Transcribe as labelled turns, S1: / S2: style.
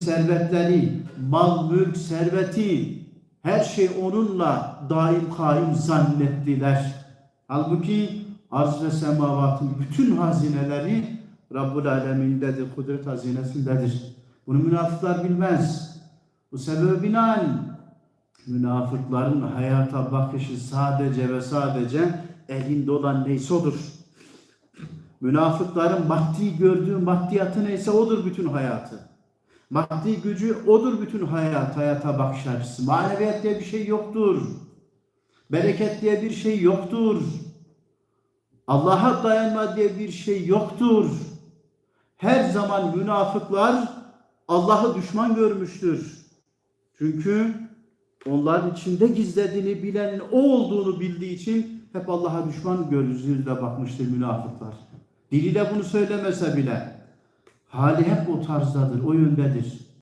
S1: servetleri, mal, mülk, serveti, her şey onunla daim kaim zannettiler. Halbuki arz ve semavatın bütün hazineleri Rabbul Alemin'dedir, kudret hazinesindedir. Bunu münafıklar bilmez. Bu sebebe binaen münafıkların hayata bakışı sadece ve sadece elinde olan neyse odur. Münafıkların maddi gördüğü maddiyatı neyse odur bütün hayatı. Maddi gücü odur bütün hayat, hayata bakış açısı. Maneviyat diye bir şey yoktur. Bereket diye bir şey yoktur. Allah'a dayanma diye bir şey yoktur. Her zaman münafıklar Allah'ı düşman görmüştür. Çünkü onların içinde gizlediğini bilenin o olduğunu bildiği için hep Allah'a düşman gözüyle bakmıştır münafıklar. Diliyle bunu söylemese bile hali hep o tarzdadır, o yöndedir.